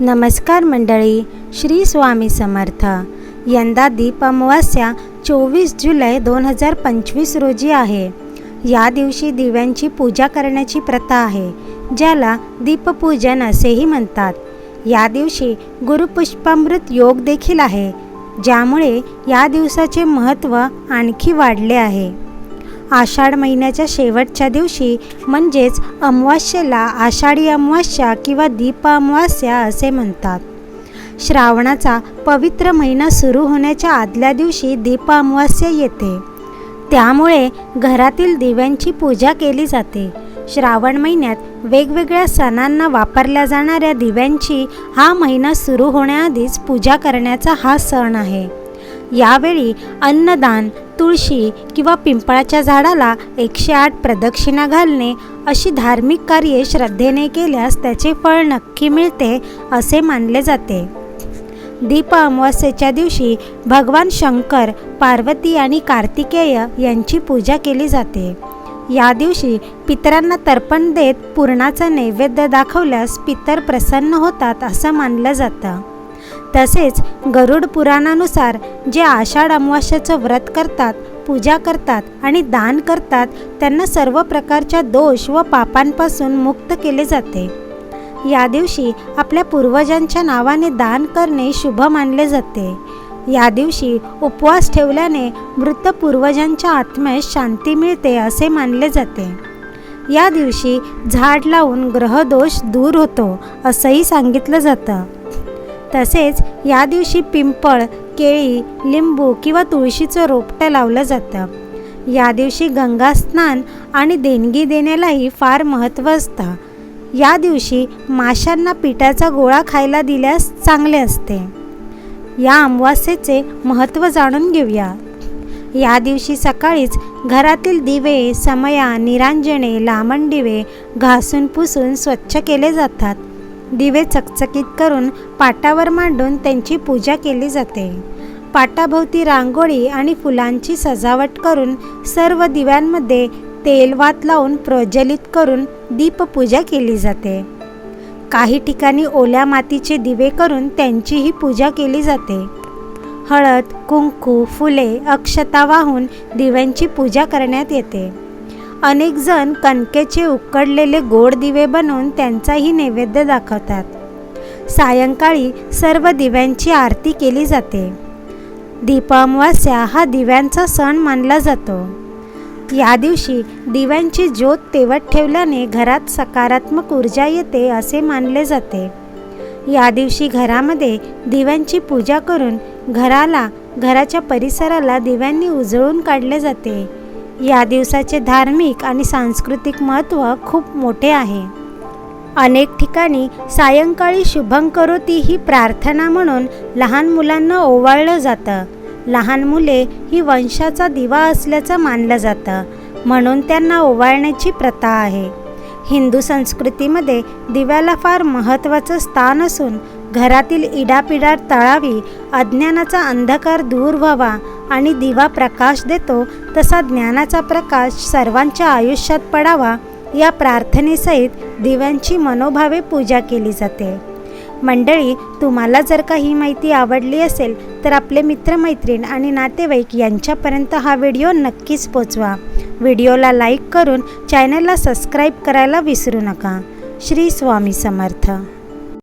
नमस्कार मंडळी श्री स्वामी समर्थ. यंदा दीप अमावास्या चोवीस जुलै दोन हजार पंचवीस रोजी आहे. या दिवशी दिव्यांची पूजा करण्याची प्रथा आहे ज्याला दीपपूजन असेही म्हणतात. या दिवशी गुरुपुष्पामृत योग देखील आहे ज्यामुळे या दिवसाचे महत्त्व आणखी वाढले आहे. आषाढ महिन्याच्या शेवटच्या दिवशी म्हणजेच अमावास्येला आषाढी अमावास्या किंवा दीप अमावास्या असे म्हणतात. श्रावणाचा पवित्र महिना सुरू होण्याच्या आदल्या दिवशी दीप अमावास्या येते. त्यामुळे घरातील दिव्यांची पूजा केली जाते. श्रावण महिन्यात वेगवेगळ्या सणांना वापरल्या जाणाऱ्या दिव्यांची हा महिना सुरू होण्याआधीच पूजा करण्याचा हा सण आहे. यावेळी अन्नदान तुळशी किंवा पिंपळाच्या झाडाला एकशे आठ प्रदक्षिणा घालणे अशी धार्मिक कार्ये श्रद्धेने केल्यास त्याचे फळ नक्की मिळते असे मानले जाते. दीप अमावास्येच्या दिवशी भगवान शंकर पार्वती आणि कार्तिकेय यांची पूजा केली जाते. या दिवशी पितरांना तर्पण देत पूर्णाचा नैवेद्य दाखवल्यास पितर प्रसन्न होतात असं मानलं जातं. तसेच गरुड पुराणानुसार जे आषाढ अमावास्याचं व्रत करतात पूजा करतात आणि दान करतात त्यांना सर्व प्रकारच्या दोष व पापांपासून मुक्त केले जाते. या दिवशी आपल्या पूर्वजांच्या नावाने दान करणे शुभ मानले जाते. या दिवशी उपवास ठेवल्याने मृत पूर्वजांच्या आत्म्यास शांती मिळते असे मानले जाते. या दिवशी झाड लावून ग्रहदोष दूर होतो असंही सांगितलं जातं. तसेच या दिवशी पिंपळ केळी लिंबू किंवा तुळशीचं रोपटं लावलं जातं. या दिवशी गंगा स्नान आणि देणगी देण्यालाही फार महत्त्व असतं. या दिवशी माशांना पिठाचा गोळा खायला दिल्यास चांगले असते. या अमावास्येचे महत्त्व जाणून घेऊया. या दिवशी सकाळीच घरातील दिवे समया निरांजने लामण दिवे घासून पुसून स्वच्छ केले जातात. दिवे चकचकीत करून पाटावर मांडून त्यांची पूजा केली जाते. पाटाभोवती रांगोळी आणि फुलांची सजावट करून सर्व दिव्यांमध्ये तेलवात लावून प्रज्वलित करून दीपपूजा केली जाते. काही ठिकाणी ओल्या मातीचे दिवे करून त्यांचीही पूजा केली जाते. हळद कुंकू फुले अक्षता वाहून दिव्यांची पूजा करण्यात येते. अनेक जण कणकेचे उकडलेले गोड दिवे बनवून त्यांचाही नैवेद्य दाखवतात. सायंकाळी सर्व दिव्यांची आरती केली जाते. दीपामवास्या हा दिव्यांचा सण मानला जातो. या दिवशी दिव्यांची ज्योत तेवत ठेवल्याने घरात सकारात्मक ऊर्जा येते असे मानले जाते. या दिवशी घरामध्ये दिव्यांची पूजा करून घराला घराच्या परिसराला दिव्यांनी उजळून काढले जाते. या दिवसाचे धार्मिक आणि सांस्कृतिक महत्त्व खूप मोठे आहे. अनेक ठिकाणी सायंकाळी शुभं करोती ही प्रार्थना म्हणून लहान मुलांना ओवाळलं जातं. लहान मुले ही वंशाचा दिवा असल्याचं मानलं जातं. म्हणून त्यांना ओवाळण्याची प्रथा आहे. हिंदू संस्कृतीमध्ये दिव्याला फार महत्त्वाचं स्थान असून घरातील इडापिडा तळावी अज्ञानाचा अंधकार दूर व्हावा आणि दिवा प्रकाश देतो तसा ज्ञानाचा प्रकाश सर्वांच्या आयुष्यात पडावा या प्रार्थनेसहित दिव्यांची मनोभावे पूजा केली जाते. मंडळी तुम्हाला जर का ही माहिती आवडली असेल तर आपले मित्रमैत्रीण आणि नातेवाईक यांच्यापर्यंत हा व्हिडिओ नक्कीच पोचवा. व्हिडिओला लाईक करून चॅनलला सबस्क्राईब करायला विसरू नका. श्री स्वामी समर्थ.